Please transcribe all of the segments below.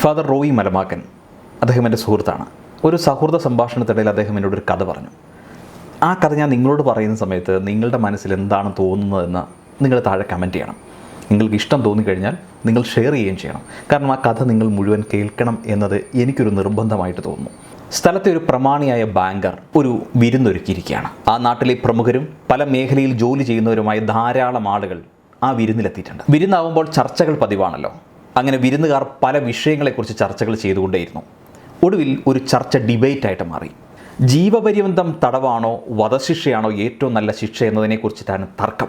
Father Roy മലമാക്കൻ അദ്ദേഹം എന്റെ സുഹൃത്താണ്. ഒരു സൗഹൃദ സംഭാഷണത്തിനിടയിൽ അദ്ദേഹം എന്നോട് ഒരു കഥ പറഞ്ഞു. ആ കഥ ഞാൻ നിങ്ങളോട് പറയുന്ന സമയത്ത് നിങ്ങളുടെ മനസ്സിൽ എന്താണ് തോന്നുന്നതെന്ന് നിങ്ങൾ താഴെ കമന്റ് ചെയ്യണം. നിങ്ങൾക്ക് ഇഷ്ടം തോന്നിക്കഴിഞ്ഞാൽ നിങ്ങൾ ഷെയർ ചെയ്യുകയും ചെയ്യണം. കാരണം ആ കഥ നിങ്ങൾ മുഴുവൻ കേൾക്കണം എന്നത് എനിക്കൊരു നിർബന്ധമായിട്ട് തോന്നുന്നു. സ്ഥലത്തെ ഒരു പ്രമാണിയായ ബാങ്കർ ഒരു വിരുന്നൊരുക്കിയിരിക്കുകയാണ്. ആ നാട്ടിലെ പ്രമുഖരും പല മേഖലയിൽ ജോലി ചെയ്യുന്നവരുമായ ധാരാളം ആളുകൾ ആ വിരുന്നിലെത്തിയിട്ടുണ്ട്. വിരുന്നാവുമ്പോൾ ചർച്ചകൾ പതിവാണല്ലോ. അങ്ങനെ വിരുന്നുകാർ പല വിഷയങ്ങളെക്കുറിച്ച് ചർച്ചകൾ ചെയ്തുകൊണ്ടേയിരുന്നു. ഒടുവിൽ ഒരു ചർച്ച ഡിബേറ്റായിട്ട് മാറി. ജീവപര്യന്തം തടവാണോ വധശിക്ഷയാണോ ഏറ്റവും നല്ല ശിക്ഷ എന്നതിനെക്കുറിച്ചിട്ടാണ് തർക്കം.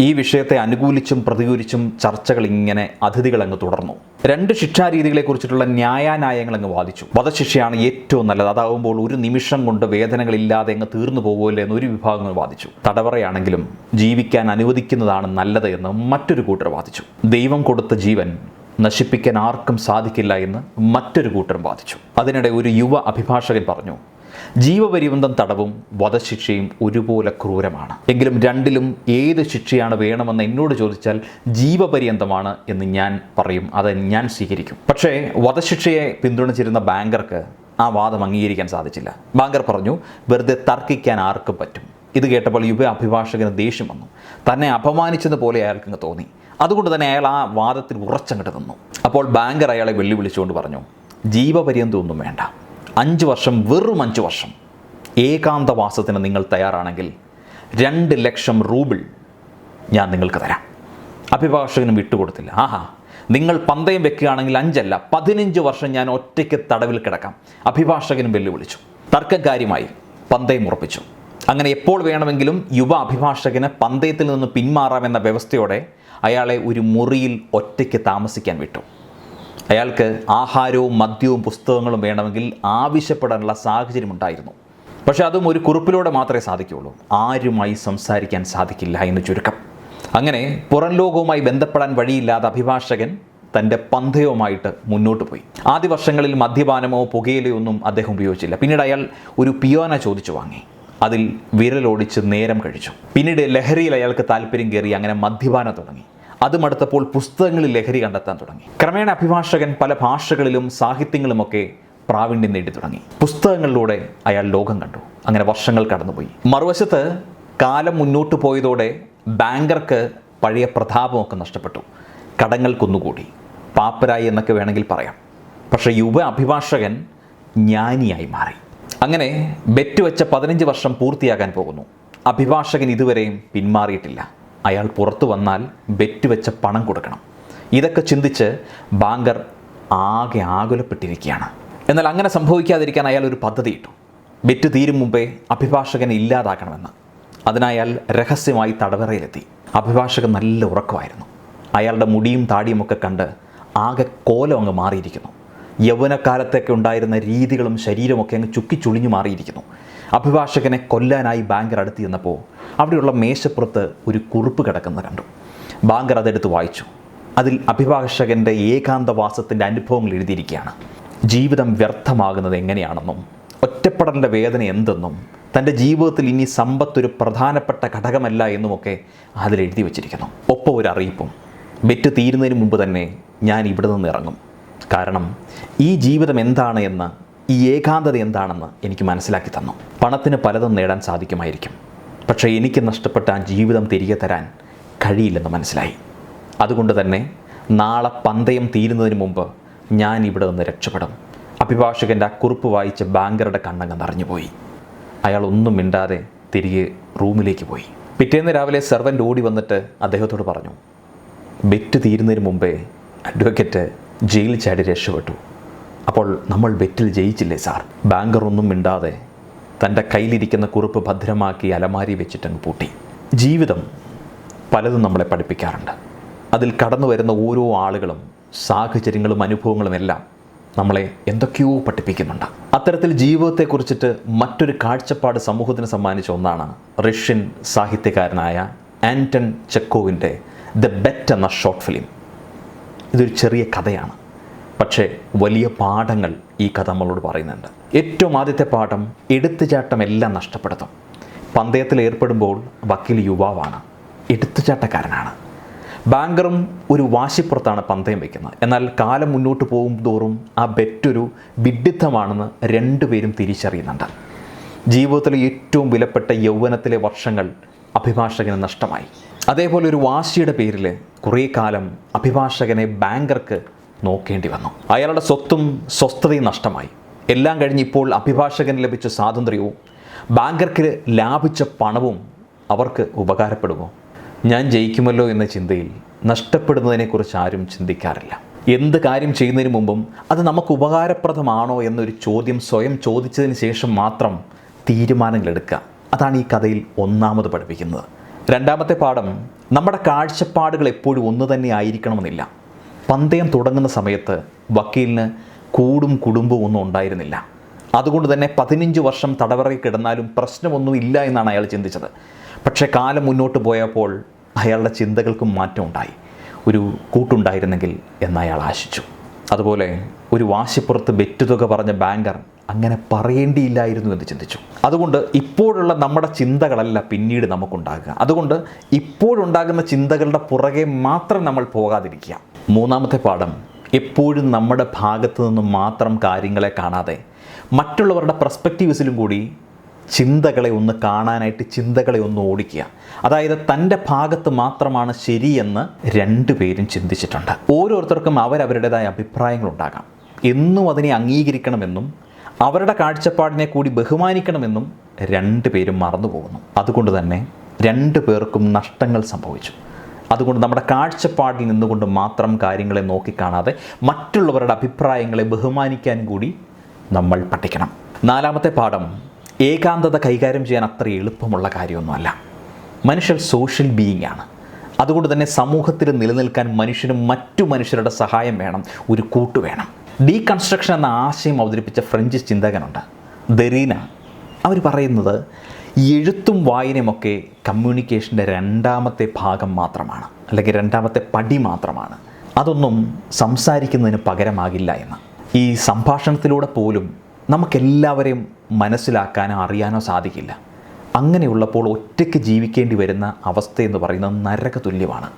ഈ വിഷയത്തെ അനുകൂലിച്ചും പ്രതികൂലിച്ചും ചർച്ചകൾ ഇങ്ങനെ അതിഥികൾ അങ്ങ് തുടർന്നു. രണ്ട് ശിക്ഷാരീതികളെ കുറിച്ചിട്ടുള്ള ന്യായാന്യായങ്ങൾ അങ്ങ് വാദിച്ചു. വധശിക്ഷയാണ് ഏറ്റവും നല്ലത്. അതാവുമ്പോൾ ഒരു നിമിഷം കൊണ്ട് വേദനകളില്ലാതെ അങ്ങ് തീർന്നു പോകുമല്ലോ എന്ന് ഒരു വിഭാഗങ്ങൾ വാദിച്ചു. തടവറയാണെങ്കിലും ജീവിക്കാൻ അനുവദിക്കുന്നതാണ് നല്ലത് എന്ന് മറ്റൊരു കൂട്ടർ വാദിച്ചു. ദൈവം കൊടുത്ത ജീവൻ നശിപ്പിക്കാൻ ആർക്കും സാധിക്കില്ല എന്ന് മറ്റൊരു കൂട്ടർ വാദിച്ചു. അതിനിടെ ഒരു യുവ അഭിഭാഷകൻ പറഞ്ഞു ജീവപര്യന്തം തടവും വധശിക്ഷയും ഒരുപോലെ ക്രൂരമാണ്. എങ്കിലും രണ്ടിലും ഏത് ശിക്ഷയാണ് വേണമെന്ന് എന്നോട് ചോദിച്ചാൽ ജീവപര്യന്തമാണ് എന്ന് ഞാൻ പറയും. അത് ഞാൻ സ്വീകരിക്കും. പക്ഷേ വധശിക്ഷയെ പിന്തുണച്ചിരുന്ന ബാങ്കർക്ക് ആ വാദം അംഗീകരിക്കാൻ സാധിച്ചില്ല. ബാങ്കർ പറഞ്ഞു വെറുതെ തർക്കിക്കാൻ ആർക്കും പറ്റും. ഇത് കേട്ടപ്പോൾ യുവ അഭിഭാഷകന് ദേഷ്യം വന്നു. തന്നെ അപമാനിച്ചതുപോലെ അയാൾക്ക് തോന്നി. അതുകൊണ്ട് തന്നെ അയാൾ ആ വാദത്തിൽ ഉറച്ചങ്ങട്ട് നിന്നു. അപ്പോൾ ബാങ്കർ അയാളെ വെല്ലുവിളിച്ചുകൊണ്ട് പറഞ്ഞു ജീവപര്യന്തമൊന്നും വേണ്ട. അഞ്ച് വർഷം വെറും അഞ്ച് വർഷം. ഏകാന്തവാസത്തിന് നിങ്ങൾ തയ്യാറാണെങ്കിൽ രണ്ട് ലക്ഷം റൂബിൾ ഞാൻ നിങ്ങൾക്ക് തരാം. അഭിഭാഷകനും വിട്ടുകൊടുത്തില്ല. ആഹാ നിങ്ങൾ പന്തയം വെക്കുകയാണെങ്കിൽ അഞ്ചല്ല പതിനഞ്ച് വർഷം ഞാൻ ഒറ്റയ്ക്ക് തടവിൽ കിടക്കാം. അഭിഭാഷകനും വെല്ലുവിളിച്ചു. തർക്കകാര്യമായി പന്തയം ഉറപ്പിച്ചു. അങ്ങനെ എപ്പോൾ വേണമെങ്കിലും യുവ അഭിഭാഷകന് പന്തയത്തിൽ നിന്ന് പിന്മാറാമെന്ന വ്യവസ്ഥയോടെ അയാളെ ഒരു മുറിയിൽ ഒറ്റയ്ക്ക് താമസിക്കാൻ വിട്ടു. അയാൾക്ക് ആഹാരവും മദ്യവും പുസ്തകങ്ങളും വേണമെങ്കിൽ ആവശ്യപ്പെടാനുള്ള സാഹചര്യം ഉണ്ടായിരുന്നു. പക്ഷെ അതും ഒരു കുറിപ്പിലൂടെ മാത്രമേ സാധിക്കുകയുള്ളൂ. ആരുമായി സംസാരിക്കാൻ സാധിക്കില്ല എന്ന് ചുരുക്കം. അങ്ങനെ പുറം ലോകവുമായി ബന്ധപ്പെടാൻ വഴിയില്ലാതെ അഭിഭാഷകൻ തന്റെ പന്തയവുമായിട്ട് മുന്നോട്ട് പോയി. ആദ്യ വർഷങ്ങളിൽ മദ്യപാനമോ പുകയിലയോ ഒന്നും അദ്ദേഹം ഉപയോഗിച്ചില്ല. പിന്നീട് അയാൾ ഒരു പിയോന ചോദിച്ചു വാങ്ങി. അതിൽ വിരലോടിച്ച് നേരം കഴിച്ചു. പിന്നീട് ലഹരിയിൽ അയാൾക്ക് താല്പര്യം കയറി അങ്ങനെ മദ്യപാനം തുടങ്ങി. അതും മടുത്തപ്പോൾ പുസ്തകങ്ങളിൽ ലഹരി കണ്ടെത്താൻ തുടങ്ങി. ക്രമേണ അഭിഭാഷകൻ പല ഭാഷകളിലും സാഹിത്യങ്ങളുമൊക്കെ പ്രാവീണ്യം നേടി തുടങ്ങി. പുസ്തകങ്ങളിലൂടെ അയാൾ ലോകം കണ്ടു. അങ്ങനെ വർഷങ്ങൾ കടന്നുപോയി. മറുവശത്ത് കാലം മുന്നോട്ട് പോയതോടെ ബാങ്കർക്ക് പഴയ പ്രതാപമൊക്കെ നഷ്ടപ്പെട്ടു. കടങ്ങൾ കുന്നുകൂടി. പാപ്പരായി എന്നൊക്കെ വേണമെങ്കിൽ പറയാം. പക്ഷേ യുവ അഭിഭാഷകൻ ജ്ഞാനിയായി മാറി. അങ്ങനെ ബെറ്റ് വെച്ച പതിനഞ്ച് വർഷം പൂർത്തിയാകാൻ പോകുന്നു. അഭിഭാഷകൻ ഇതുവരെയും പിന്മാറിയിട്ടില്ല. അയാൾ പുറത്തു വന്നാൽ ബെറ്റ് വെച്ച പണം കൊടുക്കണം. ഇതൊക്കെ ചിന്തിച്ച് ബാങ്കർ ആകെ ആകുലപ്പെട്ടിരിക്കുകയാണ്. എന്നാൽ അങ്ങനെ സംഭവിക്കാതിരിക്കാൻ അയാൾ ഒരു പദ്ധതി ഇട്ടു. ബെറ്റ് തീരും മുമ്പേ അഭിഭാഷകനെ ഇല്ലാതാക്കണമെന്ന്. അതിനയാൾ രഹസ്യമായി തടവറയിലെത്തി. അഭിഭാഷകൻ നല്ല ഉറക്കമായിരുന്നു. അയാളുടെ മുടിയും താടിയുമൊക്കെ കണ്ട് ആകെ കോലം അങ്ങ് മാറിയിരിക്കുന്നു. യൗവനക്കാലത്തൊക്കെ ഉണ്ടായിരുന്ന രീതികളും ശരീരമൊക്കെ അങ്ങ് ചുക്കിച്ചുളിഞ്ഞു മാറിയിരിക്കുന്നു. അഭിഭാഷകനെ കൊല്ലാനായി ബാങ്കർ അടുത്ത് ചെന്നപ്പോൾ അവിടെയുള്ള മേശപ്പുറത്ത് ഒരു കുറിപ്പ് കിടക്കുന്ന കണ്ടു. ബാങ്കർ അതെടുത്ത് വായിച്ചു. അതിൽ അഭിഭാഷകന്റെ ഏകാന്തവാസത്തിന്റെ അനുഭവങ്ങൾ എഴുതിയിരിക്കുകയാണ്. ജീവിതം വ്യർത്ഥമാകുന്നത് എങ്ങനെയാണെന്നും ഒറ്റപ്പെടലിന്റെ വേദന എന്തെന്നും തന്റെ ജീവിതത്തിൽ ഇനി സമ്പത്ത് ഒരു പ്രധാനപ്പെട്ട ഘടകമല്ല എന്നുമൊക്കെ അതിൽ എഴുതി വച്ചിരിക്കുന്നു. ഒപ്പം ഒരു അറിയിപ്പും ബെറ്റ് തീരുന്നതിന് മുമ്പ് തന്നെ ഞാൻ ഇവിടെ നിന്ന് ഇറങ്ങും. കാരണം ഈ ജീവിതം എന്താണ് എന്ന് ഈ ഏകാന്തത എന്താണെന്ന് എനിക്ക് മനസ്സിലാക്കി തന്നു. പണത്തിന് പലതും നേടാൻ സാധിക്കുമായിരിക്കും. പക്ഷേ എനിക്ക് നഷ്ടപ്പെട്ട ആ ജീവിതം തിരികെ തരാൻ കഴിയില്ലെന്ന് മനസ്സിലായി. അതുകൊണ്ട് തന്നെ നാളെ പന്തയം തീരുന്നതിന് മുമ്പ് ഞാൻ ഇവിടെ നിന്ന് രക്ഷപ്പെടും. അഭിഭാഷകന്റെ ആ കുറിപ്പ് വായിച്ച് ബാങ്കറുടെ കണ്ണങ്ങ് നിറഞ്ഞുപോയി. അയാൾ ഒന്നും മിണ്ടാതെ തിരികെ റൂമിലേക്ക് പോയി. പിറ്റേന്ന് രാവിലെ സെർവന്റ് ഓടി വന്നിട്ട് അദ്ദേഹത്തോട് പറഞ്ഞു ബെറ്റ് തീരുന്നതിന് മുമ്പേ അഡ്വക്കറ്റ് ജയിലിൽ ചാടി രക്ഷപ്പെട്ടു. അപ്പോൾ നമ്മൾ ബെറ്റിൽ ജയിച്ചില്ലേ സാർ? ബാങ്കർ ഒന്നും മിണ്ടാതെ തന്റെ കയ്യിലിരിക്കുന്ന കുറിപ്പ് ഭദ്രമാക്കി അലമാരി വെച്ചിട്ടങ്ങ് പൂട്ടി. ജീവിതം പലതും നമ്മളെ പഠിപ്പിക്കാറുണ്ട്. അതിൽ കടന്നു വരുന്ന ഓരോ ആളുകളും സാഹചര്യങ്ങളും അനുഭവങ്ങളും എല്ലാം നമ്മളെ എന്തൊക്കെയോ പഠിപ്പിക്കുന്നുണ്ട്. അത്തരത്തിൽ ജീവിതത്തെക്കുറിച്ചിട്ട് മറ്റൊരു കാഴ്ചപ്പാട് സമൂഹത്തിന് സമ്മാനിച്ച ഒന്നാണ് റഷ്യൻ സാഹിത്യകാരനായ ആന്റൺ ചെക്കോവിന്റെ ദ ബെറ്റ് എന്ന ഷോർട്ട് ഫിലിം. ഇതൊരു ചെറിയ കഥയാണ്. പക്ഷേ വലിയ പാഠങ്ങൾ ഈ കഥ നമ്മളോട് പറയുന്നുണ്ട്. ഏറ്റവും ആദ്യത്തെ പാഠം എടുത്തുചാട്ടം എല്ലാം നഷ്ടപ്പെടുത്തും. പന്തയത്തിൽ ഏർപ്പെടുമ്പോൾ വക്കീൽ യുവാവാണ്. എടുത്തുചാട്ടക്കാരനാണ്. ബാങ്കറും ഒരു വാശിപ്പുറത്താണ് പന്തയം വയ്ക്കുന്നത് എന്നാൽ കാലം മുന്നോട്ട് പോകും തോറും ആ ബെറ്റൊരു വിഡിത്തമാണെന്ന് രണ്ടുപേരും തിരിച്ചറിയുന്നുണ്ട്. ജീവിതത്തിലെ ഏറ്റവും വിലപ്പെട്ട യൗവനത്തിലെ വർഷങ്ങൾ അഭിഭാഷകന് നഷ്ടമായി. അതേപോലെ ഒരു വാശിയുടെ പേരിൽ കുറേ കാലം അഭിഭാഷകനെ ബാങ്കർക്ക് നോക്കേണ്ടി വന്നു. അയാളുടെ സ്വത്തും സ്വസ്ഥതയും നഷ്ടമായി. എല്ലാം കഴിഞ്ഞ് ഇപ്പോൾ അഭിഭാഷകന് ലഭിച്ച സ്വാതന്ത്ര്യവും ബാങ്കർക്ക് ലാഭിച്ച പണവും അവർക്ക് ഉപകാരപ്പെടുമോ? ഞാൻ ജയിക്കുമല്ലോ എന്ന ചിന്തയിൽ നഷ്ടപ്പെടുന്നതിനെക്കുറിച്ച് ആരും ചിന്തിക്കാറില്ല. എന്ത് കാര്യം ചെയ്യുന്നതിന് മുമ്പും അത് നമുക്ക് ഉപകാരപ്രദമാണോ എന്നൊരു ചോദ്യം സ്വയം ചോദിച്ചതിന് ശേഷം മാത്രം തീരുമാനങ്ങൾ എടുക്കുക അതാണ് ഈ കഥയിൽ ഒന്നാമത് പഠിപ്പിക്കുന്നത്. രണ്ടാമത്തെ പാഠം നമ്മുടെ കാഴ്ചപ്പാടുകൾ എപ്പോഴും ഒന്ന് തന്നെ ആയിരിക്കണമെന്നില്ല. പന്തയം തുടങ്ങുന്ന സമയത്ത് വക്കീലിന് കൂടും കുടുംബവും ഒന്നും ഉണ്ടായിരുന്നില്ല. അതുകൊണ്ട് തന്നെ പതിനഞ്ച് വർഷം തടവറയിൽ കിടന്നാലും പ്രശ്നമൊന്നും ഇല്ല എന്നാണ് അയാൾ ചിന്തിച്ചത്. പക്ഷേ കാലം മുന്നോട്ട് പോയപ്പോൾ അയാളുടെ ചിന്തകൾക്കും മാറ്റമുണ്ടായി ഒരു കൂട്ടുണ്ടായിരുന്നെങ്കിൽ എന്ന് അയാൾ ആശിച്ചു. അതുപോലെ ഒരു വാശിപ്പുറത്ത് ബെറ്റുതുക പറഞ്ഞ ബാങ്കർ അങ്ങനെ പറയേണ്ടിയില്ലായിരുന്നു എന്ന് ചിന്തിച്ചു. അതുകൊണ്ട് ഇപ്പോഴുള്ള നമ്മുടെ ചിന്തകളല്ല പിന്നീട് നമുക്കുണ്ടാകുക. അതുകൊണ്ട് ഇപ്പോഴുണ്ടാകുന്ന ചിന്തകളുടെ പുറകെ മാത്രം നമ്മൾ പോകാതിരിക്കുക. മൂന്നാമത്തെ പാഠം എപ്പോഴും നമ്മുടെ ഭാഗത്തു നിന്നും മാത്രം കാര്യങ്ങളെ കാണാതെ മറ്റുള്ളവരുടെ പെർസ്പെക്റ്റീവ്സിലും കൂടി ചിന്തകളെ ഒന്ന് കാണാനായിട്ട് ചിന്തകളെ ഒന്ന് ഓടിക്കുക. അതായത് തന്റെ ഭാഗത്ത് മാത്രമാണ് ശരിയെന്ന് രണ്ടുപേരും ചിന്തിച്ചിട്ടുണ്ട്. ഓരോരുത്തർക്കും അവരവരുടേതായ അഭിപ്രായങ്ങളുണ്ടാകാം എന്നും അതിനെ അംഗീകരിക്കണമെന്നും അവരുടെ കാഴ്ചപ്പാടിനെ കൂടി ബഹുമാനിക്കണമെന്നും രണ്ടുപേരും മറന്നു പോകുന്നു അതുകൊണ്ട് തന്നെ രണ്ടു പേർക്കും നഷ്ടങ്ങൾ സംഭവിച്ചു. അതുകൊണ്ട് നമ്മുടെ കാഴ്ചപ്പാടിൽ നിന്നുകൊണ്ട് മാത്രം കാര്യങ്ങളെ നോക്കിക്കാണാതെ മറ്റുള്ളവരുടെ അഭിപ്രായങ്ങളെ ബഹുമാനിക്കാൻ കൂടി നമ്മൾ പഠിക്കണം. നാലാമത്തെ പാഠം ഏകാന്തത കൈകാര്യം ചെയ്യാൻ അത്ര എളുപ്പമുള്ള കാര്യമൊന്നുമല്ല. മനുഷ്യർ സോഷ്യൽ ബീയിങ് ആണ്. അതുകൊണ്ട് തന്നെ സമൂഹത്തിൽ നിലനിൽക്കാൻ മനുഷ്യനും മറ്റു മനുഷ്യരുടെ സഹായം വേണം ഒരു കൂട്ട് വേണം. ഡീകൺസ്ട്രക്ഷൻ എന്ന ആശയം അവതരിപ്പിച്ച ഫ്രഞ്ച് ചിന്തകനുണ്ട്. ദരീന അവർ പറയുന്നത് എഴുത്തും വായനയുമൊക്കെ കമ്മ്യൂണിക്കേഷന്റെ രണ്ടാമത്തെ ഭാഗം മാത്രമാണ്. അല്ലെങ്കിൽ രണ്ടാമത്തെ പടി മാത്രമാണ്. അതൊന്നും സംസാരിക്കുന്നതിന് പകരമാകില്ല എന്ന്. ഈ സംഭാഷണത്തിലൂടെ പോലും നമുക്കെല്ലാവരെയും മനസ്സിലാക്കാനോ അറിയാനോ സാധിക്കില്ല. അങ്ങനെയുള്ളപ്പോൾ ഒറ്റയ്ക്ക് ജീവിക്കേണ്ടി വരുന്ന അവസ്ഥ എന്ന് പറയുന്നത് നരക തുല്യമാണ്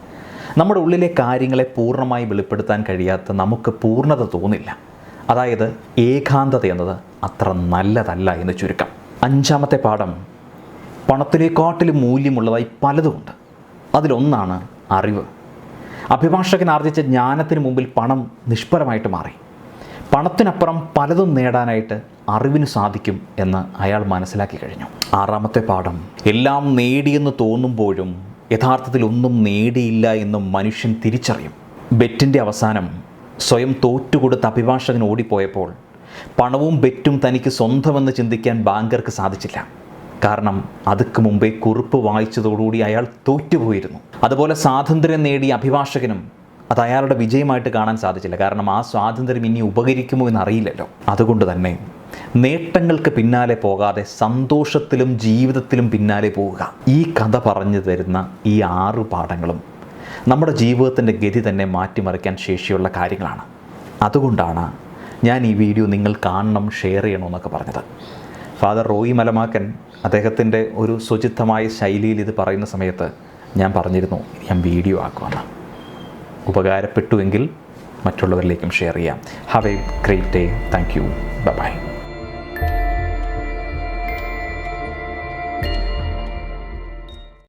നമ്മുടെ ഉള്ളിലെ കാര്യങ്ങളെ പൂർണമായി വെളിപ്പെടുത്താൻ കഴിയാത്ത നമുക്ക് പൂർണത തോന്നില്ല. അതായത് ഏകാന്തത എന്നത് അത്ര നല്ലതല്ല എന്ന് ചുരുക്കം. അഞ്ചാമത്തെ പാഠം പണത്തിനെക്കാട്ടിലും മൂല്യമുള്ളതായി പലതുമുണ്ട്. അതിലൊന്നാണ് അറിവ്. അഭിഭാഷകൻ ആർജിച്ച ജ്ഞാനത്തിന് മുമ്പിൽ പണം നിഷ്ഫലമായിട്ട് മാറി. പണത്തിനപ്പുറം പലതും നേടാനായിട്ട് അറിവിന് സാധിക്കും എന്ന് അയാൾ മനസ്സിലാക്കി കഴിഞ്ഞു. ആറാമത്തെ പാഠം എല്ലാം നേടിയെന്ന് തോന്നുമ്പോഴും യഥാർത്ഥത്തിൽ ഒന്നും നേടിയില്ല എന്ന് മനുഷ്യൻ തിരിച്ചറിയും. ബെറ്റിന്റെ അവസാനം സ്വയം തോറ്റുകൊടുത്ത അഭിഭാഷകൻ ഓടിപ്പോയപ്പോൾ പണവും ബെറ്റും തനിക്ക് സ്വന്തമെന്ന് ചിന്തിക്കാൻ ബാങ്കർക്ക് സാധിച്ചില്ല. കാരണം അതുക്ക് മുമ്പേ കുറിപ്പ് വായിച്ചതോടുകൂടി അയാൾ തോറ്റുപോയിരുന്നു. അതുപോലെ സ്വാതന്ത്ര്യം നേടിയ അഭിഭാഷകനും അത് അയാളുടെ വിജയമായിട്ട് കാണാൻ സാധിച്ചില്ല. കാരണം ആ സ്വാതന്ത്ര്യം ഇനി ഉപകരിക്കുമോ എന്നറിയില്ലല്ലോ. അതുകൊണ്ട് തന്നെ നേട്ടങ്ങൾക്ക് പിന്നാലെ പോകാതെ സന്തോഷത്തിലും ജീവിതത്തിലും പിന്നാലെ പോവുക. ഈ കഥ പറഞ്ഞു തരുന്ന ഈ ആറ് പാഠങ്ങളും നമ്മുടെ ജീവിതത്തിന്റെ ഗതി തന്നെ മാറ്റിമറിക്കാൻ ശേഷിയുള്ള കാര്യങ്ങളാണ്. അതുകൊണ്ടാണ് ഞാൻ ഈ വീഡിയോ നിങ്ങൾ കാണണം ഷെയർ ചെയ്യണമെന്നൊക്കെ പറഞ്ഞത്. ഫാദർ റോയി മലമാക്കൻ അദ്ദേഹത്തിന്റെ ഒരു ശുചിത്വമായ ശൈലിയിൽ ഇത് പറയുന്ന സമയത്ത് ഞാൻ പറഞ്ഞിരുന്നു ഞാൻ വീഡിയോ ആക്കുമെന്ന് ഉപകാരപ്പെട്ടുവെങ്കിൽ മറ്റുള്ളവരിലേക്കും ഷെയർ ചെയ്യാം. Have a great day thank you bye